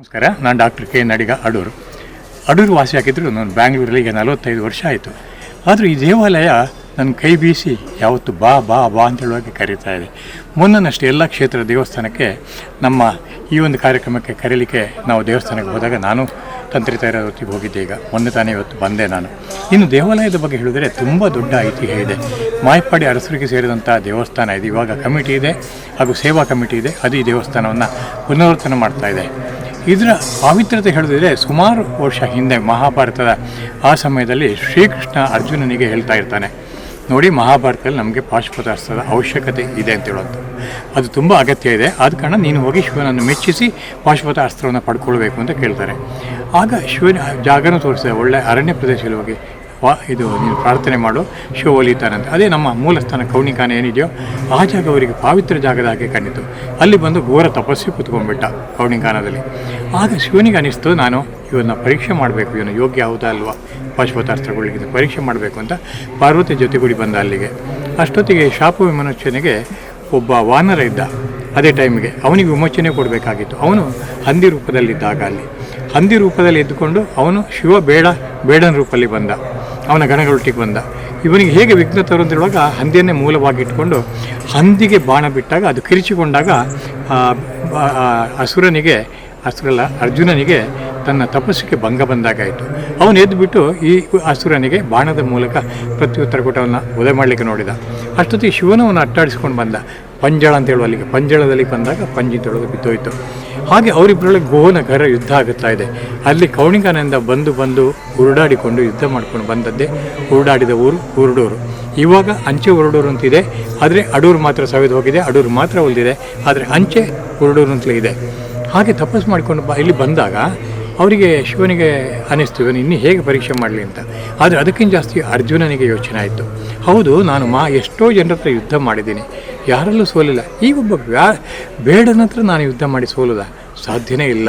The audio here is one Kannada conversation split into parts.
ನಮಸ್ಕಾರ, ನಾನು ಡಾಕ್ಟರ್ ಕೆ ನಡಿಗ ಅಡೂರು. ಅಡೂರು ವಾಸಿ ಹಾಕಿದ್ರು ನಾನು ಬ್ಯಾಂಗ್ಳೂರಲ್ಲಿ ಈಗ ನಲವತ್ತೈದು ವರ್ಷ ಆಯಿತು. ಆದರೂ ಈ ದೇವಾಲಯ ನನ್ನ ಕೈ ಬೀಸಿ ಯಾವತ್ತು ಬಾ ಬಾ ಬಾ ಅಂತ ಹೇಳುವಾಗ ಕರೀತಾ ಇದೆ. ಮೊನ್ನಷ್ಟೇ ಎಲ್ಲ ಕ್ಷೇತ್ರ ದೇವಸ್ಥಾನಕ್ಕೆ ನಮ್ಮ ಈ ಒಂದು ಕಾರ್ಯಕ್ರಮಕ್ಕೆ ಕರೀಲಿಕ್ಕೆ ನಾವು ದೇವಸ್ಥಾನಕ್ಕೆ ಹೋದಾಗ ನಾನು ತಂತ್ರಿ ತಯಾರಿಗೆ ಹೋಗಿದ್ದೆ ಈಗ. ಮೊನ್ನೆ ತಾನೇ ಇವತ್ತು ಬಂದೆ ನಾನು. ಇನ್ನು ದೇವಾಲಯದ ಬಗ್ಗೆ ಹೇಳಿದರೆ ತುಂಬ ದೊಡ್ಡ ಐತಿಹ್ಯ ಇದೆ. ಮಾಯಪಾಡಿ ಅರಸರಿಗೆ ಸೇರಿದಂಥ ದೇವಸ್ಥಾನ ಇದೆ. ಇವಾಗ ಕಮಿಟಿ ಇದೆ ಹಾಗೂ ಸೇವಾ ಕಮಿಟಿ ಇದೆ. ಅದು ಈ ದೇವಸ್ಥಾನವನ್ನು ಪುನರ್ವರ್ತನೆ ಮಾಡ್ತಾ ಇದೆ. ಇದರ ಪಾವಿತ್ರ್ಯತೆ ಹೇಳಿದ್ರೆ ಸುಮಾರು ವರ್ಷ ಹಿಂದೆ ಮಹಾಭಾರತದ ಆ ಸಮಯದಲ್ಲಿ ಶ್ರೀಕೃಷ್ಣ ಅರ್ಜುನನಿಗೆ ಹೇಳ್ತಾ ಇರ್ತಾನೆ, ನೋಡಿ, ಮಹಾಭಾರತದಲ್ಲಿ ನಮಗೆ ಪಾಶುಪತಾಸ್ತ್ರದ ಅವಶ್ಯಕತೆ ಇದೆ ಅಂತ ಹೇಳೋದು ಅದು ತುಂಬ ಅಗತ್ಯ ಇದೆ. ಆದ ಕಾರಣ ನೀನು ಹೋಗಿ ಶಿವನನ್ನು ಮೆಚ್ಚಿಸಿ ಪಾಶ್ವತ ಅಸ್ತ್ರವನ್ನು ಪಡ್ಕೊಳ್ಬೇಕು ಅಂತ ಕೇಳ್ತಾರೆ. ಆಗ ಶಿವನ ಜಾಗನ ತೋರಿಸಿದೆ ಒಳ್ಳೆ ಅರಣ್ಯ ಪ್ರದೇಶದಲ್ಲಿ ಹೋಗಿ ವಾ, ಇದು ನೀನು ಪ್ರಾರ್ಥನೆ ಮಾಡು, ಶಿವ ಒಲಿತಾನಂತೆ ಅದೇ ನಮ್ಮ ಮೂಲಸ್ಥಾನ ಕೌಣಿಕಾನ ಏನಿದೆಯೋ, ಆ ಜಾಗ ಅವರಿಗೆ ಪಾವಿತ್ರ ಜಾಗದ ಹಾಗೆ ಕಂಡಿತು ಅಲ್ಲಿ ಬಂದು ಘೋರ ತಪಸ್ಸು ಕೂತ್ಕೊಂಡ್ಬಿಟ್ಟ ಕೌಣಿಕಾನದಲ್ಲಿ. ಆಗ ಶಿವನಿಗೆ ಅನಿಸ್ತು, ನಾನು ಇವನ್ನ ಪರೀಕ್ಷೆ ಮಾಡಬೇಕು, ಇವನು ಯೋಗ್ಯ ಹೌದಾ ಅಲ್ವಾ? ಪಾಶುಪತಾಸ್ತ್ರಗಳಿಗೆ ಪರೀಕ್ಷೆ ಮಾಡಬೇಕು ಅಂತ ಪಾರ್ವತಿ ಜೊತೆಗೂಡಿ ಬಂದ ಅಲ್ಲಿಗೆ. ಅಷ್ಟೊತ್ತಿಗೆ ಶಾಪ ವಿಮೋಚನೆಗೆ ಒಬ್ಬ ವಾನರ ಇದ್ದ. ಅದೇ ಟೈಮಿಗೆ ಅವನಿಗೆ ವಿಮೋಚನೆ ಕೊಡಬೇಕಾಗಿತ್ತು. ಅವನು ಹಂದಿ ರೂಪದಲ್ಲಿದ್ದಾಗ ಅಲ್ಲಿ. ಹಂದಿ ರೂಪದಲ್ಲಿ ಎದ್ದುಕೊಂಡು ಅವನು ಶಿವ ಬೇಡ, ಬೇಡನ ರೂಪದಲ್ಲಿ ಬಂದ. ಅವನ ಗಣಗಳೊಟ್ಟಿಗೆ ಬಂದ. ಇವನಿಗೆ ಹೇಗೆ ವಿಘ್ನ ಹೇಳುವಾಗ ಹಂದಿಯನ್ನೇ ಮೂಲವಾಗಿ ಇಟ್ಕೊಂಡು ಹಂದಿಗೆ ಬಾಣ ಬಿಟ್ಟಾಗ ಅದು ಕಿರಿಚಿಕೊಂಡಾಗ ಅಸುರನಿಗೆ, ಅಸುರಲ್ಲ, ಅರ್ಜುನನಿಗೆ ತನ್ನ ತಪಸ್ಸಿಗೆ ಭಂಗ ಬಂದಾಗಾಯಿತು. ಅವನು ಎದ್ದುಬಿಟ್ಟು ಈ ಅಸುರನಿಗೆ ಬಾಣದ ಮೂಲಕ ಪ್ರತ್ಯುತ್ತರ ಕೊಟ್ಟು ಅವನ್ನ ಮಾಡಲಿಕ್ಕೆ ನೋಡಿದ. ಅಷ್ಟೊತ್ತಿಗೆ ಶಿವನವನ್ನು ಅಟ್ಟಾಡಿಸ್ಕೊಂಡು ಬಂದ. ಪಂಜಳ ಅಂತ ಹೇಳುವ ಅಲ್ಲಿಗೆ ಪಂಜಳದಲ್ಲಿ ಬಂದಾಗ ಪಂಜಿ ತೊಳೆದು ಬಿದ್ದೋಯ್ತು. ಹಾಗೆ ಅವರಿಬ್ಬರೊಳಗೆ ಗೋನ ಗರ ಯುದ್ಧ ಆಗುತ್ತಾ ಇದೆ. ಅಲ್ಲಿ ಕೌಣಿಕನಿಂದ ಬಂದು ಬಂದು ಹುರುಡಾಡಿಕೊಂಡು ಯುದ್ಧ ಮಾಡ್ಕೊಂಡು ಬಂದದ್ದೇ ಹುರುಡಾಡಿದ ಊರು ಹುರುಡೂರು ಇವಾಗ ಅಂಚೆ ಉರುಡೂರು ಅಂತಿದೆ. ಆದರೆ ಅಡೂರು ಮಾತ್ರ ಸವೆದು ಹೋಗಿದೆ. ಅಡೂರು ಮಾತ್ರ ಉಳಿದಿದೆ. ಆದರೆ ಅಂಚೆ ಹುರುಡೂರು ಅಂತಲೇ ಇದೆ. ಹಾಗೆ ತಪಸ್ಸು ಮಾಡಿಕೊಂಡು ಬ ಇಲ್ಲಿ ಬಂದಾಗ ಅವರಿಗೆ ಶಿವನಿಗೆ ಅನ್ನಿಸ್ತು ಇವನು ಇನ್ನೂ ಹೇಗೆ ಪರೀಕ್ಷೆ ಮಾಡಲಿ ಅಂತ. ಆದರೆ ಅದಕ್ಕಿಂತ ಜಾಸ್ತಿ ಅರ್ಜುನನಿಗೆ ಯೋಚನೆ ಆಯಿತು. ಹೌದು, ನಾನು ಮಾ, ಎಷ್ಟೋ ಜನರ ಹತ್ರ ಯುದ್ಧ ಮಾಡಿದ್ದೀನಿ. ಯಾರಲ್ಲೂ ಸೋಲಿಲ್ಲ. ಈ ಒಬ್ಬ ವ್ಯಾ, ಬೇಡನ ಹತ್ರ ನಾನು ಯುದ್ಧ ಮಾಡಿ ಸೋಲದ? ಸಾಧ್ಯನೇ ಇಲ್ಲ.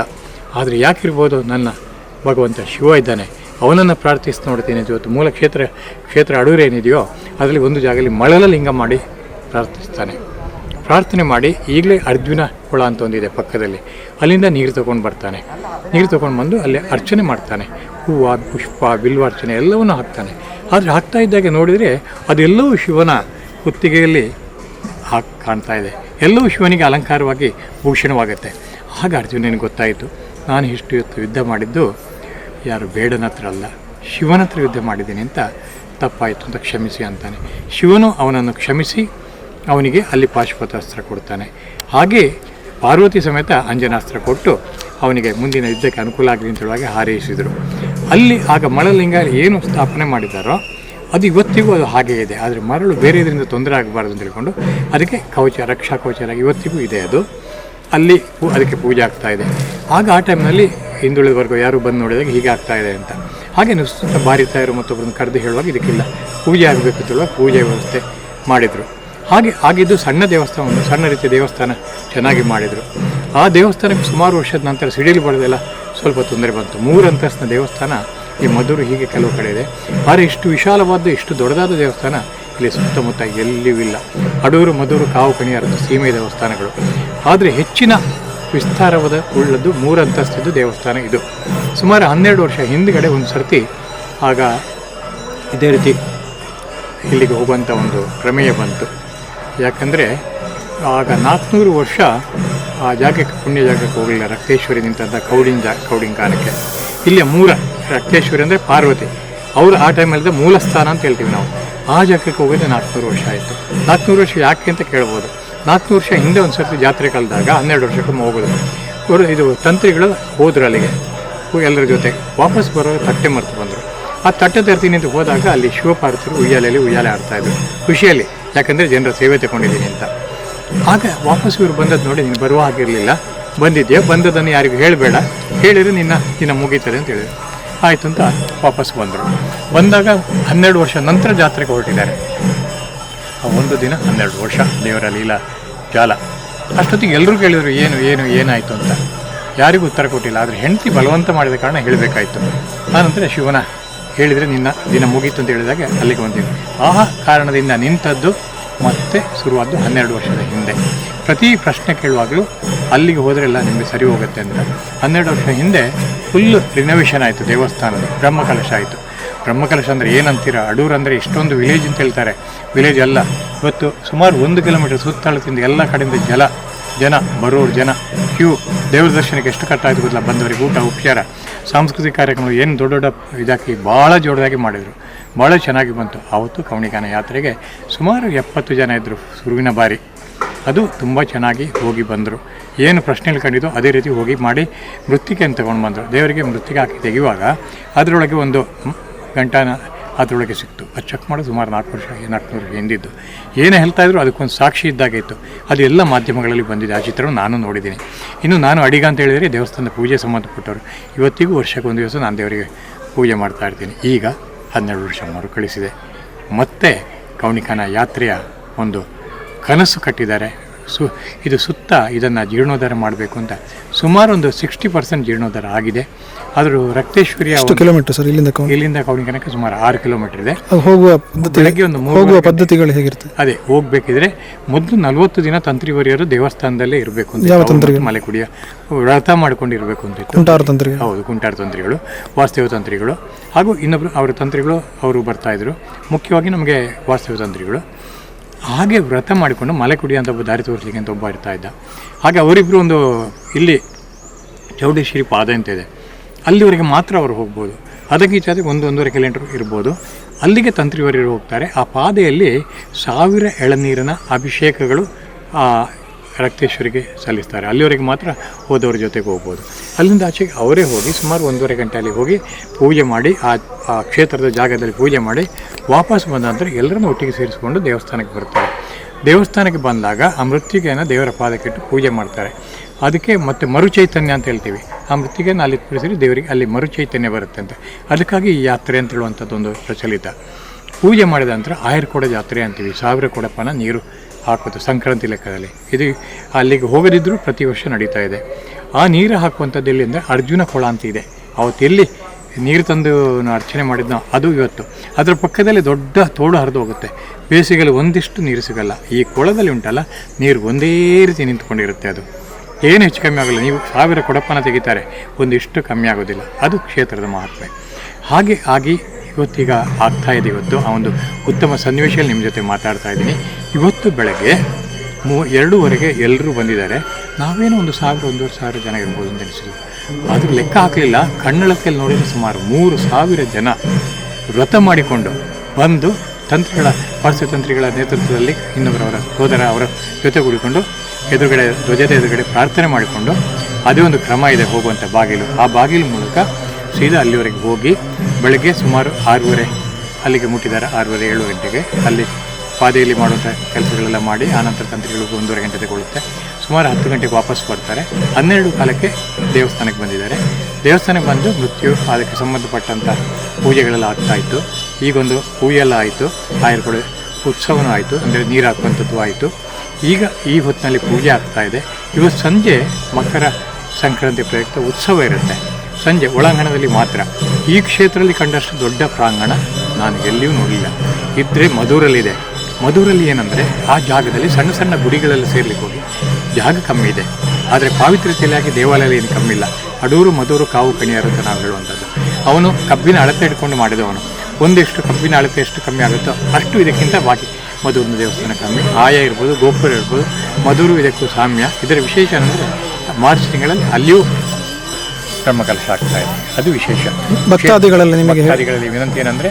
ಆದರೆ ಯಾಕಿರ್ಬೋದು ನನ್ನ ಭಗವಂತ ಶಿವ ಇದ್ದಾನೆ. ಅವನನ್ನು ಪ್ರಾರ್ಥಿಸಿ ನೋಡ್ತೀನಿ ಇವತ್ತು ಮೂಲ ಕ್ಷೇತ್ರ ಕ್ಷೇತ್ರ ಅಡೂರು ಏನಿದೆಯೋ, ಅದರಲ್ಲಿ ಒಂದು ಜಾಗದಲ್ಲಿ ಮಳಲ ಲಿಂಗ ಮಾಡಿ ಪ್ರಾರ್ಥಿಸ್ತಾನೆ. ಪ್ರಾರ್ಥನೆ ಮಾಡಿ ಈಗಲೇ ಅರ್ಜುನ ಕೊಳ ಅಂತ ಒಂದಿದೆ ಪಕ್ಕದಲ್ಲಿ. ಅಲ್ಲಿಂದ ನೀರು ತೊಗೊಂಡು ಬರ್ತಾನೆ. ನೀರು ತೊಗೊಂಡು ಬಂದು ಅಲ್ಲಿ ಅರ್ಚನೆ ಮಾಡ್ತಾನೆ. ಹೂವು, ಪುಷ್ಪ, ಬಿಲ್ವಾರ್ಚನೆ ಎಲ್ಲವನ್ನು ಹಾಕ್ತಾನೆ. ಆದರೆ ಹಾಕ್ತಾ ಇದ್ದಾಗ ನೋಡಿದರೆ ಅದೆಲ್ಲವೂ ಶಿವನ ಕುತ್ತಿಗೆಯಲ್ಲಿ ಹಾಕಿ ಕಾಣ್ತಾ ಇದೆ. ಎಲ್ಲವೂ ಶಿವನಿಗೆ ಅಲಂಕಾರವಾಗಿ ಭೂಷಣವಾಗುತ್ತೆ. ಆಗ ಅರ್ಜುನನಿಗೆ ಗೊತ್ತಾಯಿತು, ನಾನು ಇಷ್ಟು ಇವತ್ತು ಯುದ್ಧ ಮಾಡಿದ್ದು ಯಾರು ಬೇಡನ ಹತ್ರ ಅಲ್ಲ. ಶಿವನ ಹತ್ರ ಯುದ್ಧ ಮಾಡಿದ್ದೀನಿ ಅಂತ ತಪ್ಪಾಯಿತು ಅಂತ ಕ್ಷಮಿಸಿ ಅಂತಾನೆ. ಶಿವನು ಅವನನ್ನು ಕ್ಷಮಿಸಿ ಅವನಿಗೆ ಅಲ್ಲಿ ಪಾಶುಪತಾಸ್ತ್ರ ಕೊಡ್ತಾನೆ. ಹಾಗೆ ಪಾರ್ವತಿ ಸಮೇತ ಅಂಜನಾಸ್ತ್ರ ಕೊಟ್ಟು ಅವನಿಗೆ ಮುಂದಿನ ಯುದ್ಧಕ್ಕೆ ಅನುಕೂಲ ಆಗಲಿ ಅಂತ ಹಾರೈಸಿದರು. ಅಲ್ಲಿ ಆಗ ಮಳಲಿಂಗ ಏನು ಸ್ಥಾಪನೆ ಮಾಡಿದ್ದಾರೋ ಅದು ಇವತ್ತಿಗೂ ಅದು ಹಾಗೆ ಇದೆ. ಆದರೆ ಮರಳು ಬೇರೆ ಇದರಿಂದ ತೊಂದರೆ ಆಗಬಾರ್ದು ಅಂತ ಹೇಳ್ಕೊಂಡು ಅದಕ್ಕೆ ಕವಚ, ರಕ್ಷಾ ಕವಚರಾಗಿ ಇವತ್ತಿಗೂ ಇದೆ ಅದು. ಅಲ್ಲಿ ಅದಕ್ಕೆ ಪೂಜೆ ಆಗ್ತಾ ಇದೆ. ಆಗ ಆ ಟೈಮ್ನಲ್ಲಿ ಹಿಂದುಳಿದ ವರ್ಗ ಯಾರು ಬಂದು ನೋಡಿದಾಗ ಹೀಗೆ ಆಗ್ತಾ ಇದೆ ಅಂತ. ಹಾಗೆ ಸುತ್ತ ಬಾರಿತಾ ಇರೋ ಮತ್ತೊಬ್ಬರನ್ನು ಕರೆದು ಹೇಳುವಾಗ ಇದಕ್ಕಿಲ್ಲ. ಪೂಜೆ ಆಗಬೇಕು ಅಂತ ಹೇಳುವಾಗ ಪೂಜೆ ವ್ಯವಸ್ಥೆ ಮಾಡಿದರು. ಹಾಗೆ ಆಗಿದ್ದು ಸಣ್ಣ ದೇವಸ್ಥಾನ, ಒಂದು ಸಣ್ಣ ರೀತಿಯ ದೇವಸ್ಥಾನ ಚೆನ್ನಾಗಿ ಮಾಡಿದರು. ಆ ದೇವಸ್ಥಾನಕ್ಕೆ ಸುಮಾರು ವರ್ಷದ ನಂತರ ಸಿಡಿಲು ಬಡದೆಲ್ಲ ಸ್ವಲ್ಪ ತೊಂದರೆ ಬಂತು. ಮೂರು ಅಂತಸ್ತಿನ ದೇವಸ್ಥಾನ ಈ ಮಧುರು ಹೀಗೆ ಕೆಲವು ಕಡೆ ಇದೆ. ಆದರೆ ಇಷ್ಟು ವಿಶಾಲವಾದ, ಇಷ್ಟು ದೊಡ್ಡದಾದ ದೇವಸ್ಥಾನ ಇಲ್ಲಿ ಸುತ್ತಮುತ್ತ ಎಲ್ಲಿಯೂ ಇಲ್ಲ. ಅಡೂರು ಮಧುರು, ಕಾವು ಕಣಿಯಾರದ ಸೀಮೆ ದೇವಸ್ಥಾನಗಳು. ಆದರೆ ಹೆಚ್ಚಿನ ವಿಸ್ತಾರವಾದ ಉಳ್ಳದ್ದು ಮೂರು ಅಂತಸ್ತಿದ್ದು ದೇವಸ್ಥಾನ ಇದು. ಸುಮಾರು ಹನ್ನೆರಡು ವರ್ಷ ಹಿಂದ್ಗಡೆ ಒಂದು ಸರ್ತಿ ಆಗ ಇದೇ ರೀತಿ ಇಲ್ಲಿಗೆ ಹೋಗುವಂಥ ಒಂದು ಪ್ರಮೇಯ ಬಂತು. ಯಾಕಂದರೆ ಆಗ ನಾಲ್ಕುನೂರು ವರ್ಷ ಆ ಜಾಗಕ್ಕೆ, ಪುಣ್ಯ ಜಾಗಕ್ಕೆ ಹೋಗಲಿಲ್ಲ ರಕ್ತೇಶ್ವರಿ ನಿಂತಂಥ ಕೌಡಿನ ಜಾ ಕೌಡಿಂಕಾನಕ್ಕೆ ಇಲ್ಲಿಯ ಮೂಲ ರಕ್ತೇಶ್ವರಿ ಅಂದರೆ ಪಾರ್ವತಿ. ಅವರು ಆ ಟೈಮಲ್ಲಿದ್ದ ಮೂಲ ಸ್ಥಾನ ಅಂತ ಹೇಳ್ತೀವಿ ನಾವು. ಆ ಜಾಗಕ್ಕೆ ಹೋಗೋದೇ ನಾಲ್ಕುನೂರು ವರ್ಷ ಆಯಿತು. ನಾಲ್ಕುನೂರು ವರ್ಷ ಯಾಕೆ ಅಂತ ಕೇಳ್ಬೋದು. ನಾಲ್ಕುನೂರು ವರ್ಷ ಹಿಂದೆ ಒಂದು ಸರ್ತಿ ಜಾತ್ರೆ ಕಳೆದಾಗ ಹನ್ನೆರಡು ವರ್ಷಕ್ಕೊಮ್ಮೆ ಹೋಗೋದು. ಅವರು ಇದು ತಂತ್ರಿಗಳು ಹೋದರು ಅಲ್ಲಿಗೆ. ಎಲ್ಲರ ಜೊತೆ ವಾಪಸ್ ಬರೋ ತಟ್ಟೆ ಮರೆತು ಬಂದರು. ಆ ತಟ್ಟೆ ತರ್ತೀನಿ ಅಂತ ಹೋದಾಗ ಅಲ್ಲಿ ಶಿವಪಾರ್ಥರು ಉಯ್ಯಾಲೆಯಲ್ಲಿ ಉಯ್ಯಾಲೆ ಆಡ್ತಾ ಇದ್ರು. ಖುಷಿಯಲ್ಲಿ, ಯಾಕಂದರೆ ಜನರ ಸೇವೆ ತಗೊಂಡಿದ್ದೀನಿ ಅಂತ. ಆಗ ವಾಪಸ್ ಇವರು ಬಂದದ್ದು ನೋಡಿ, ನೀನು ಬರುವ ಹಾಗಿರಲಿಲ್ಲ. ಬಂದಿದ್ಯಾ? ಬಂದದನ್ನು ಯಾರಿಗೂ ಹೇಳಬೇಡ. ಹೇಳಿದ್ರೆ ನಿನ್ನ, ದಿನ ಮುಗೀತದೆ ಅಂತ ಹೇಳಿದರು. ಆಯಿತು ಅಂತ ವಾಪಸ್ ಬಂದರು. ಬಂದಾಗ ಹನ್ನೆರಡು ವರ್ಷ ನಂತರ ಜಾತ್ರೆಗೆ ಹೊರಟಿದ್ದಾರೆ. ಆ ಒಂದು ದಿನ, ಹನ್ನೆರಡು ವರ್ಷ, ದೇವರ ಲೀಲಾ, ಜಾಲ. ಅಷ್ಟೊತ್ತಿಗೆ ಎಲ್ಲರೂ ಕೇಳಿದರು, ಏನು ಏನು, ಏನಾಯಿತು ಅಂತ. ಯಾರಿಗೂ ಉತ್ತರ ಕೊಟ್ಟಿಲ್ಲ. ಆದರೆ ಹೆಂಡತಿ ಬಲವಂತ ಮಾಡಿದ ಕಾರಣ ಹೇಳಬೇಕಾಯಿತು. ಆನಂತರ ಶಿವನ ಹೇಳಿದರೆ ನಿನ್ನ ದಿನ ಮುಗೀತು ಅಂತ ಹೇಳಿದಾಗ ಅಲ್ಲಿಗೆ ಹೋಗ್ತೀನಿ ಆ ಕಾರಣದಿಂದ ನಿಂತದ್ದು ಮತ್ತೆ ಶುರುವಾದ್ದು ಹನ್ನೆರಡು ವರ್ಷದ ಹಿಂದೆ. ಪ್ರತಿ ಪ್ರಶ್ನೆ ಕೇಳುವಾಗಲೂ ಅಲ್ಲಿಗೆ ಹೋದರೆ ಎಲ್ಲ ನಿಮಗೆ ಸರಿ ಹೋಗುತ್ತೆ ಅಂತ. ಹನ್ನೆರಡು ವರ್ಷ ಹಿಂದೆ ಫುಲ್ ರಿನೋವೇಷನ್ ಆಯಿತು ದೇವಸ್ಥಾನದ ಬ್ರಹ್ಮಕಲಶ ಆಯಿತು. ಬ್ರಹ್ಮಕಲಶ ಅಂದರೆ ಏನಂತೀರ? ಅಡೂರು ಅಂದರೆ ಇಷ್ಟೊಂದು ವಿಲೇಜ್ ಅಂತ ಹೇಳ್ತಾರೆ. ವಿಲೇಜ್ ಅಲ್ಲ. ಇವತ್ತು ಸುಮಾರು ಒಂದು ಕಿಲೋಮೀಟರ್ ಸುತ್ತಾಳದಿಂದ ಎಲ್ಲ ಕಡೆಯಿಂದ ಜಲ, ಜನ, ಬರೋರು ಜನ ಕ್ಯೂ ದೇವ್ರ ದರ್ಶನಕ್ಕೆ ಎಷ್ಟು ಕಟ್ಟಾಯಿತು ಗೊತ್ತಿಲ್ಲ ಬಂದವರಿಗೆ ಊಟ, ಉಪಚಾರ. ಸಾಂಸ್ಕೃತಿಕ ಕಾರ್ಯಕ್ರಮ ಏನು ದೊಡ್ಡ ದೊಡ್ಡ ಇದಾಕಿ ಭಾಳ ಜೋಡದಾಗಿ ಮಾಡಿದರು. ಭಾಳ ಚೆನ್ನಾಗಿ ಬಂತು. ಆವತ್ತು ಕವಣಿಕಾನ ಯಾತ್ರೆಗೆ ಸುಮಾರು ಎಪ್ಪತ್ತು ಜನ ಇದ್ದರು ಸುರುವಿನ ಬಾರಿ. ಅದು ತುಂಬ ಚೆನ್ನಾಗಿ ಹೋಗಿ ಬಂದರು. ಏನು ಪ್ರಶ್ನೆ ಕಂಡಿದ್ದು ಅದೇ ರೀತಿ ಹೋಗಿ ಮಾಡಿ ಮೃತ್ತಿಕೆಯನ್ನು ತಗೊಂಡು ಬಂದರು. ದೇವರಿಗೆ ಮೃತ್ತಿಗೆ ಹಾಕಿ ತೆಗೆಯುವಾಗ ಅದರೊಳಗೆ ಒಂದು ಗಂಟಾನ ಅದರೊಳಗೆ ಸಿಕ್ತು. ಅದು ಚೆಕ್ ಮಾಡೋದು ಸುಮಾರು ನಾಲ್ಕು ವರ್ಷ ನಾಲ್ಕುನೂರು ಹಿಂದಿದ್ದು. ಏನೇ ಹೇಳ್ತಾ ಇದ್ರು ಅದಕ್ಕೊಂದು ಸಾಕ್ಷಿ ಇದ್ದಾಗಿತ್ತು ಅದು ಎಲ್ಲ ಮಾಧ್ಯಮಗಳಲ್ಲಿ ಬಂದಿದೆ. ಆ ಚಿತ್ರವನ್ನು ನಾನು ನೋಡಿದ್ದೀನಿ. ಇನ್ನು ನಾನು ಅಡಿಗ ಅಂತ ಹೇಳಿದರೆ ದೇವಸ್ಥಾನದ ಪೂಜೆ ಸಂಬಂಧಪಟ್ಟವರು. ಇವತ್ತಿಗೂ ವರ್ಷಕ್ಕೆ ಒಂದು ದಿವಸ ನಾನು ದೇವರಿಗೆ ಪೂಜೆ ಮಾಡ್ತಾ ಇರ್ತೀನಿ. ಈಗ ಹನ್ನೆರಡು ವರ್ಷ ಮರುಕಳಿಸಿದೆ ಮತ್ತೆ ಕೌಣಿಕನ ಯಾತ್ರೆಯ ಒಂದು ಕನಸು ಕಟ್ಟಿದ್ದಾರೆ. ಸು ಇದು ಸುತ್ತ ಇದನ್ನು ಜೀರ್ಣೋದ್ಧಾರ ಮಾಡಬೇಕು ಅಂತ. ಸುಮಾರು ಒಂದು ಸಿಕ್ಸ್ಟಿ ಪರ್ಸೆಂಟ್ ಜೀರ್ಣೋದ್ಧಾರ ಆಗಿದೆ. ಆದರೂ ಒಂದು- ಕಿಲೋಮೀಟರ್ ಸರ್ ಇಲ್ಲಿಂದ ಇಲ್ಲಿಂದ ಇಲ್ಲಿಂದ ಕನಕ ಸುಮಾರು ಆರು ಕಿಲೋಮೀಟರ್ ಇದೆ. ಹೋಗುವ ಬೆಳಗ್ಗೆ ಒಂದು ಹೋಗುವ ಪದ್ಧತಿಗಳು ಹೇಗಿರ್ತದೆ ಅದೇ ಹೋಗಬೇಕಿದ್ರೆ ಮೊದಲು ನಲವತ್ತು ದಿನ ತಂತ್ರಿವರಿಯರು ದೇವಸ್ಥಾನದಲ್ಲೇ ಇರಬೇಕು ಅಂತ ಮಲೆ ಕುಡಿಯ ವ್ರತ ಮಾಡ್ಕೊಂಡಿರಬೇಕು ಅಂತಿತ್ತು ಕುಂಟಾರ ತಂತ್ರಿ ಹೌದು ಕುಂಟಾರ ತಂತ್ರಿಗಳು ವಾಸ್ತವ ತಂತ್ರಿಗಳು. ಹಾಗೂ ಇನ್ನೊಬ್ಬರು ಅವರ ತಂತ್ರಿಗಳು ಅವರು ಬರ್ತಾಯಿದ್ರು ಮುಖ್ಯವಾಗಿ ನಮಗೆ ವಾಸ್ತವ ತಂತ್ರಿಗಳು. ಹಾಗೆ ವ್ರತ ಮಾಡಿಕೊಂಡು ಮಲೆ ಕುಡಿ ಅಂತ ಒಬ್ಬ ದಾರಿ ತೋರಿಸ್ಲಿಕ್ಕೆ ಅಂತ ಒಬ್ಬ ಇರ್ತಾ ಇದ್ದ. ಹಾಗೆ ಅವರಿಬ್ಬರು ಒಂದು ಇಲ್ಲಿ ಚೌಡೇಶ್ವರಿ ಪಾದ ಅಂತ ಇದೆ. ಅಲ್ಲಿವರೆಗೆ ಮಾತ್ರ ಅವರು ಹೋಗ್ಬೋದು. ಅದಕ್ಕೀಚಾದ್ರೆ ಒಂದು ಒಂದೂವರೆ ಕಿಲೋಮೀಟರ್ ಇರ್ಬೋದು. ಅಲ್ಲಿಗೆ ತಂತ್ರಿವರಿಯರು ಹೋಗ್ತಾರೆ. ಆ ಪಾದೆಯಲ್ಲಿ ಸಾವಿರ ಎಳನೀರಿನ ಅಭಿಷೇಕಗಳು ರಕ್ತೇಶ್ವರಿಗೆ ಸಲ್ಲಿಸ್ತಾರೆ. ಅಲ್ಲಿವರೆಗೆ ಮಾತ್ರ ಹೋದವ್ರ ಜೊತೆಗೆ ಹೋಗ್ಬೋದು. ಅಲ್ಲಿಂದ ಆಚೆಗೆ ಅವರೇ ಹೋಗಿ ಸುಮಾರು ಒಂದೂವರೆ ಗಂಟೆ ಅಲ್ಲಿ ಹೋಗಿ ಪೂಜೆ ಮಾಡಿ, ಆ ಕ್ಷೇತ್ರದ ಜಾಗದಲ್ಲಿ ಪೂಜೆ ಮಾಡಿ ವಾಪಸ್ ಬಂದ ನಂತರ ಎಲ್ಲರನ್ನೂ ಒಟ್ಟಿಗೆ ಸೇರಿಸಿಕೊಂಡು ದೇವಸ್ಥಾನಕ್ಕೆ ಬರ್ತಾರೆ. ದೇವಸ್ಥಾನಕ್ಕೆ ಬಂದಾಗ ಆ ಮೃತ್ತಿಗೆಯನ್ನು ದೇವರ ಪಾದಕ್ಕಿಟ್ಟು ಪೂಜೆ ಮಾಡ್ತಾರೆ. ಅದಕ್ಕೆ ಮತ್ತೆ ಮರುಚೈತನ್ಯ ಅಂತ ಹೇಳ್ತೀವಿ. ಆ ಮೃತ್ತಿಗೆಯನ್ನು ಅಲ್ಲಿ ಕುಳಿಸಿದ್ರೆ ದೇವರಿಗೆ ಅಲ್ಲಿ ಮರುಚೈತನ್ಯ ಬರುತ್ತೆ ಅಂತ. ಅದಕ್ಕಾಗಿ ಈ ಯಾತ್ರೆ ಅಂತ ಹೇಳುವಂಥದ್ದೊಂದು ಪ್ರಚಲಿತ. ಪೂಜೆ ಮಾಡಿದ ನಂತರ ಆಯರ್ ಕೊಡ ಜಾತ್ರೆ ಅಂತೀವಿ. ಸಾವಿರ ಕೊಡಪ್ಪನ ನೀರು ಹಾಕೋದು ಸಂಕ್ರಾಂತಿ ಲೆಕ್ಕದಲ್ಲಿ. ಇದು ಅಲ್ಲಿಗೆ ಹೋಗದಿದ್ದರೂ ಪ್ರತಿ ವರ್ಷ ನಡೀತಾ ಇದೆ. ಆ ನೀರು ಹಾಕುವಂಥದ್ದು ಎಲ್ಲಿ ಅಂದರೆ ಅರ್ಜುನ ಕೊಳ ಅಂತ ಇದೆ. ಅವತ್ತು ಎಲ್ಲಿ ನೀರು ತಂದು ಅರ್ಚನೆ ಮಾಡಿದ್ನೋ ಅದು ಇವತ್ತು. ಅದರ ಪಕ್ಕದಲ್ಲಿ ದೊಡ್ಡ ತೋಡು ಹರಿದು ಹೋಗುತ್ತೆ. ಬೇಸಿಗೆಯಲ್ಲಿ ಒಂದಿಷ್ಟು ನೀರು ಸಿಗಲ್ಲ. ಈ ಕೊಳದಲ್ಲಿ ಉಂಟಲ್ಲ, ನೀರು ಒಂದೇ ರೀತಿ ನಿಂತ್ಕೊಂಡಿರುತ್ತೆ ಅದು. ಏನು ಹೆಚ್ಚು ಕಮ್ಮಿ ಆಗಲ್ಲ. ನೀವು ಸಾವಿರ ಕೊಡಪ್ಪನ ತೆಗಿತಾರೆ. ಒಂದಿಷ್ಟು ಕಮ್ಮಿ ಆಗೋದಿಲ್ಲ. ಅದು ಕ್ಷೇತ್ರದ ಮಹತ್ವ. ಹಾಗೆ ಆಗಿ ಇವತ್ತೀಗ ಆಗ್ತಾ ಇದೆ ಇವತ್ತು ಆ ಒಂದು ಉತ್ತಮ ಸನ್ನಿವೇಶದಲ್ಲಿ ನಿಮ್ಮ ಜೊತೆ ಮಾತಾಡ್ತಾ ಇದ್ದೀನಿ. ಇವತ್ತು ಬೆಳಗ್ಗೆ ಮೂ ಎರಡೂವರೆಗೆ ಎಲ್ಲರೂ ಬಂದಿದ್ದಾರೆ. ನಾವೇನೋ ಒಂದು ಸಾವಿರ, ಒಂದೂವರೆ ಸಾವಿರ ಜನ ಇರ್ಬೋದು ಅಂತ ಅನಿಸಿದ್ವಿ. ಆದರೂ ಲೆಕ್ಕ ಹಾಕಲಿಲ್ಲ. ಕಣ್ಣಳತೆಯಲ್ಲಿ ನೋಡಿದರೆ ಸುಮಾರು ಮೂರು ಸಾವಿರ ಜನ ವ್ರತ ಮಾಡಿಕೊಂಡು ಬಂದು ತಂತ್ರಿಗಳ ಪಾರ್ಶ್ವತಂತ್ರಿಗಳ ನೇತೃತ್ವದಲ್ಲಿ ಇನ್ನೊಬ್ಬರವರ ಸೋದರ ಅವರ ಜೊತೆ ಕೂಡಿಕೊಂಡು ಎದುರುಗಡೆ, ಧ್ವಜದ ಎದುರುಗಡೆ ಪ್ರಾರ್ಥನೆ ಮಾಡಿಕೊಂಡು ಅದೇ ಒಂದು ಕ್ರಮ ಇದೆ ಹೋಗುವಂಥ ಬಾಗಿಲು. ಆ ಬಾಗಿಲು ಮೂಲಕ ಸೀದಾ ಅಲ್ಲಿವರೆಗೆ ಹೋಗಿ ಬೆಳಗ್ಗೆ ಸುಮಾರು ಆರೂವರೆ, ಅಲ್ಲಿಗೆ ಮುಟ್ಟಿದ್ದಾರೆ ಆರೂವರೆ ಏಳು ಗಂಟೆಗೆ. ಅಲ್ಲಿ ಪಾದೆಯಲ್ಲಿ ಮಾಡುವಂಥ ಕೆಲಸಗಳೆಲ್ಲ ಮಾಡಿ ಆನಂತರ ತಂತ್ರಿಗಳಿಗೂ ಒಂದೂವರೆ ಗಂಟೆ ತಗೊಳ್ಳುತ್ತೆ. ಸುಮಾರು ಹತ್ತು ಗಂಟೆಗೆ ವಾಪಸ್ ಬರ್ತಾರೆ. ಹನ್ನೆರಡು ಕಾಲಕ್ಕೆ ದೇವಸ್ಥಾನಕ್ಕೆ ಬಂದಿದ್ದಾರೆ. ದೇವಸ್ಥಾನಕ್ಕೆ ಬಂದು ಮೃತ್ಯು, ಅದಕ್ಕೆ ಸಂಬಂಧಪಟ್ಟಂಥ ಪೂಜೆಗಳೆಲ್ಲ ಆಗ್ತಾಯಿತ್ತು ಈಗೊಂದು ಹೂವೆಲ್ಲ ಆಯಿತು. ಆಯುರ್ಗಳು ಉತ್ಸವನೂ ಆಯಿತು. ಅಂದರೆ ನೀರು ಹಾಕುವಂಥದ್ದು ಆಯಿತು. ಈಗ ಈ ಹೊತ್ತಿನಲ್ಲಿ ಪೂಜೆ ಆಗ್ತಾ ಇದೆ. ಇವತ್ತು ಸಂಜೆ ಮಕರ ಸಂಕ್ರಾಂತಿ ಪ್ರಯುಕ್ತ ಉತ್ಸವ ಇರುತ್ತೆ. ಸಂಜೆ ಒಳಾಂಗಣದಲ್ಲಿ ಮಾತ್ರ. ಈ ಕ್ಷೇತ್ರದಲ್ಲಿ ಕಂಡಷ್ಟು ದೊಡ್ಡ ಪ್ರಾಂಗಣ ನಾನು ಎಲ್ಲಿಯೂ ನೋಡಲಿಲ್ಲ ಇದ್ದರೆ ಮಧುರಲ್ಲಿದೆ ಮಧುರಲ್ಲಿ ಏನಂದರೆ ಆ ಜಾಗದಲ್ಲಿ ಸಣ್ಣ ಸಣ್ಣ ಗುಡಿಗಳಲ್ಲಿ ಸೇರ್ಲಿಕ್ಕೆ ಹೋಗಿ. ಜಾಗ ಕಮ್ಮಿ ಇದೆ. ಆದರೆ ಪಾವಿತ್ರ್ಯತೆಯಾಗಿ ದೇವಾಲಯ ಏನು ಕಮ್ಮಿ ಇಲ್ಲ. ಅಡೂರು ಮಧೂರು ಕಾವು ಕಣಿಯರು ಅಂತ ನಾವು ಹೇಳುವಂಥದ್ದು. ಅವನು ಕಬ್ಬಿನ ಅಳತೆ ಇಟ್ಕೊಂಡು ಮಾಡಿದವನು. ಒಂದೆಷ್ಟು ಕಬ್ಬಿನ ಅಳತೆ ಎಷ್ಟು ಕಮ್ಮಿ ಆಗುತ್ತೋ ಅಷ್ಟು ಇದಕ್ಕಿಂತ ಬಾಕಿ. ಮಧುರಿನ ದೇವಸ್ಥಾನ ಕಮ್ಮಿ. ಆಯ ಇರ್ಬೋದು, ಗೋಪುರ ಇರ್ಬೋದು. ಮಧುರು ಇದಕ್ಕೂ ಸಾಮ್ಯ. ಇದರ ವಿಶೇಷ ಅಂದರೆ ಮಾರ್ಚ್ ತಿಂಗಳಲ್ಲಿ ಅಲ್ಲಿಯೂ ಬ್ರಹ್ಮಕಲಶ ಆಗ್ತಾ ಇದೆ. ಅದು ವಿಶೇಷ. ಭಕ್ತಾದಿಗಳಲ್ಲಿ ನಿಮಗೆ ಭಕ್ತಾದಿಗಳಲ್ಲಿ ವಿನಂತಿ ಏನಂದರೆ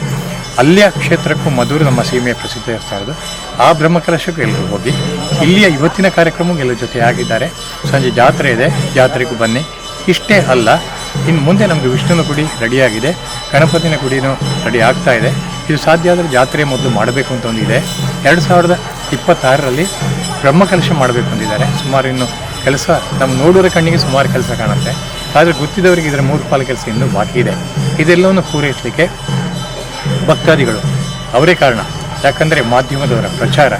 ಅಲ್ಲಿಯ ಕ್ಷೇತ್ರಕ್ಕೂ ಮಧುರು ನಮ್ಮ ಸೀಮೆಯ ಪ್ರಸಿದ್ಧ ದೇವಸ್ಥಾನದ್ದು ಆ ಬ್ರಹ್ಮಕಲಶಕ್ಕೂ ಎಲ್ಲರೂ ಹೋಗಿ ಇಲ್ಲಿಯ ಇವತ್ತಿನ ಕಾರ್ಯಕ್ರಮಕ್ಕೂ ಎಲ್ಲರ ಜೊತೆ ಆಗಿದ್ದಾರೆ. ಸಂಜೆ ಜಾತ್ರೆ ಇದೆ ಜಾತ್ರೆಗೂ ಬನ್ನಿ. ಇಷ್ಟೇ ಅಲ್ಲ ಇನ್ನು ಮುಂದೆ ನಮಗೆ ವಿಷ್ಣುನ ಗುಡಿ ರೆಡಿಯಾಗಿದೆ ಗಣಪತಿನ ಗುಡಿನೂ ರೆಡಿ ಆಗ್ತಾ ಇದೆ. ಇದು ಸಾಧ್ಯ ಆದರೆ ಜಾತ್ರೆ ಮೊದಲು ಮಾಡಬೇಕು ಅಂತ ಒಂದಿದೆ. ಎರಡು ಸಾವಿರದ ಇಪ್ಪತ್ತಾರರಲ್ಲಿ ಬ್ರಹ್ಮಕಲಶ ಮಾಡಬೇಕು ಅಂದಿದ್ದಾರೆ. ಸುಮಾರು ಇನ್ನು ಕೆಲಸ ನಮ್ಮ ನೋಡೋರ ಕಣ್ಣಿಗೆ ಸುಮಾರು ಕೆಲಸ ಕಾಣುತ್ತೆ. ಆದರೆ ಗೊತ್ತಿದ್ದವರಿಗೆ ಇದರ ಮೂರು ಪಾಲು ಕೆಲಸ ಇನ್ನೂ ಬಾಕಿ ಇದೆ. ಇದೆಲ್ಲವನ್ನು ಪೂರೈಸಲಿಕ್ಕೆ ಭಕ್ತಾದಿಗಳು. ಅವರೇ ಕಾರಣ. ಯಾಕಂದರೆ ಮಾಧ್ಯಮದವರ ಪ್ರಚಾರ.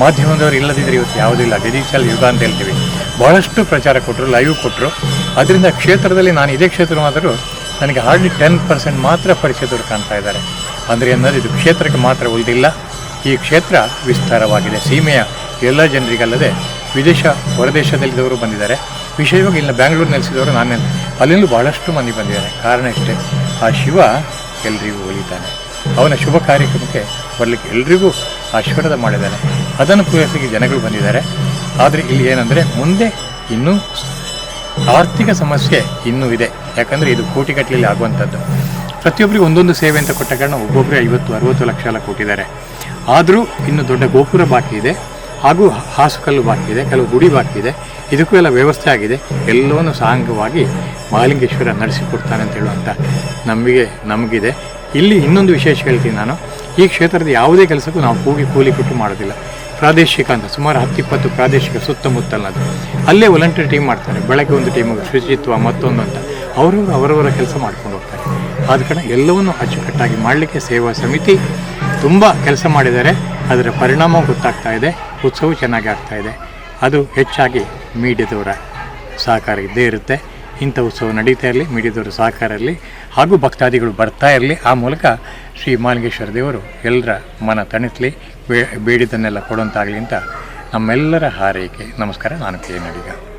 ಮಾಧ್ಯಮದವರು ಇಲ್ಲದಿದ್ದರೆ ಇವತ್ತು ಯಾವುದಿಲ್ಲ ಡಿಜಿಟಲ್ ಯುಗ ಅಂತ ಹೇಳ್ತೀವಿ. ಬಹಳಷ್ಟು ಪ್ರಚಾರ ಕೊಟ್ಟರು ಲೈವ್ ಕೊಟ್ಟರು ಅದರಿಂದ ಕ್ಷೇತ್ರದಲ್ಲಿ ನಾನು ಇದೇ ಕ್ಷೇತ್ರವಾದರೂ ನನಗೆ ಹಾರ್ಡ್ಲಿ ಟೆನ್ ಪರ್ಸೆಂಟ್ ಮಾತ್ರ ಪರಿಚಯದವರು ಕಾಣ್ತಾ ಇದ್ದಾರೆ. ಅಂದರೆ ಅನ್ನೋದು ಇದು ಕ್ಷೇತ್ರಕ್ಕೆ ಮಾತ್ರ ಉಳಿದಿಲ್ಲ. ಈ ಕ್ಷೇತ್ರ ವಿಸ್ತಾರವಾಗಿದೆ. ಸೀಮೆಯ ಎಲ್ಲ ಜನರಿಗಲ್ಲದೆ ವಿದೇಶ, ಹೊರದೇಶದಲ್ಲಿದ್ದವರು ಬಂದಿದ್ದಾರೆ. ವಿಶೇಷವಾಗಿ ಇಲ್ಲಿ ಬ್ಯಾಂಗ್ಳೂರು ನೆಲೆಸಿದವರು ನಾನು. ಅಲ್ಲಿಂದಲೂ ಬಹಳಷ್ಟು ಮಂದಿ ಬಂದಿದ್ದಾರೆ. ಕಾರಣ ಇಷ್ಟೇ. ಆ ಶಿವ ಎಲ್ರಿಗೂ ಒಲಿತಾನೆ. ಅವನ ಶುಭ ಕಾರ್ಯಕ್ರಮಕ್ಕೆ ಬರಲಿಕ್ಕೆ ಎಲ್ರಿಗೂ ಆಶೀರ್ವಾದ ಮಾಡಿದ್ದಾನೆ. ಅದನ್ನು ಪೂರೈಸಲಿಕ್ಕೆ ಜನಗಳು ಬಂದಿದ್ದಾರೆ. ಆದರೆ ಇಲ್ಲಿ ಏನಂದರೆ ಮುಂದೆ ಇನ್ನೂ ಆರ್ಥಿಕ ಸಮಸ್ಯೆ ಇನ್ನೂ ಇದೆ. ಯಾಕಂದರೆ ಇದು ಕೋಟಿಗಟ್ಟಲೆಯಲ್ಲಿ ಆಗುವಂಥದ್ದು. ಪ್ರತಿಯೊಬ್ಬರಿಗೂ ಒಂದೊಂದು ಸೇವೆ ಅಂತ ಕೊಟ್ಟ ಕಾರಣ ಒಬ್ಬೊಬ್ಬರೇ ಐವತ್ತು, ಅರುವತ್ತು ಲಕ್ಷ ಎಲ್ಲ ಕೊಟ್ಟಿದ್ದಾರೆ. ಆದರೂ ಇನ್ನು ದೊಡ್ಡ ಗೋಪುರ ಬಾಕಿ ಇದೆ. ಹಾಗೂ ಹಾಸುಕಲ್ಲು ಬಾಕಿ ಇದೆ ಕೆಲವು ಗುಡಿ ಬಾಕಿ ಇದೆ. ಇದಕ್ಕೂ ಎಲ್ಲ ವ್ಯವಸ್ಥೆ ಆಗಿದೆ. ಎಲ್ಲವನ್ನೂ ಸಾಂಗವಾಗಿ ಮಹಾಲಿಂಗೇಶ್ವರ ನಡೆಸಿಕೊಡ್ತಾನೆ ಅಂತ ಹೇಳುವಂಥ ನಮಗೆ ನಮಗಿದೆ. ಇಲ್ಲಿ ಇನ್ನೊಂದು ವಿಶೇಷ ಹೇಳ್ತೀನಿ ನಾನು. ಈ ಕ್ಷೇತ್ರದ ಯಾವುದೇ ಕೆಲಸಕ್ಕೂ ನಾವು ಕೂಗಿ ಕೂಲಿ ಕೊಟ್ಟು ಮಾಡೋದಿಲ್ಲ. ಪ್ರಾದೇಶಿಕ ಅಂತ, ಸುಮಾರು ಹತ್ತಿಪ್ಪತ್ತು ಪ್ರಾದೇಶಿಕ ಸುತ್ತಮುತ್ತಲದು ಅಲ್ಲೇ ವಾಲಂಟಿಯರ್ ಟೀಮ್ ಮಾಡ್ತಾರೆ. ಬೆಳಗ್ಗೆ ಒಂದು ಟೀಮ್ ಶುಚಿತ್ವ ಮತ್ತೊಂದು ಅಂತ. ಅವರವರು ಅವರವರ ಕೆಲಸ ಮಾಡ್ಕೊಂಡು ಹೋಗ್ತಾರೆ. ಆದ ಕಾರಣ ಎಲ್ಲವನ್ನು ಅಚ್ಚುಕಟ್ಟಾಗಿ ಮಾಡಲಿಕ್ಕೆ ಸೇವಾ ಸಮಿತಿ ತುಂಬ ಕೆಲಸ ಮಾಡಿದ್ದಾರೆ. ಅದರ ಪರಿಣಾಮ ಗೊತ್ತಾಗ್ತಾ ಇದೆ. ಉತ್ಸವ ಚೆನ್ನಾಗಿ ಇದೆ. ಅದು ಹೆಚ್ಚಾಗಿ ಮೀಡಿಯಾದವರ ಸಹಕಾರ ಇದ್ದೇ ಇರುತ್ತೆ. ಇಂಥ ಉತ್ಸವ ನಡೀತಾ ಇರಲಿ ಮೀಡಿಯಾದವರ ಸಹಕಾರ ಇರಲಿ, ಹಾಗೂ ಭಕ್ತಾದಿಗಳು ಬರ್ತಾ ಇರಲಿ, ಆ ಮೂಲಕ ಶ್ರೀ ಮಾಲಿಂಗೇಶ್ವರ ದೇವರು ಎಲ್ಲರ ಮನ ತಣಿಸ್ಲಿ, ಬೇ ಬೇಡಿದ್ದನ್ನೆಲ್ಲ ಕೊಡುವಂತಾಗಲಿ ಅಂತ ನಮ್ಮೆಲ್ಲರ ಹಾರೈಕೆ. ನಮಸ್ಕಾರ, ನಾನು ಕೆ. ನಡಿಗ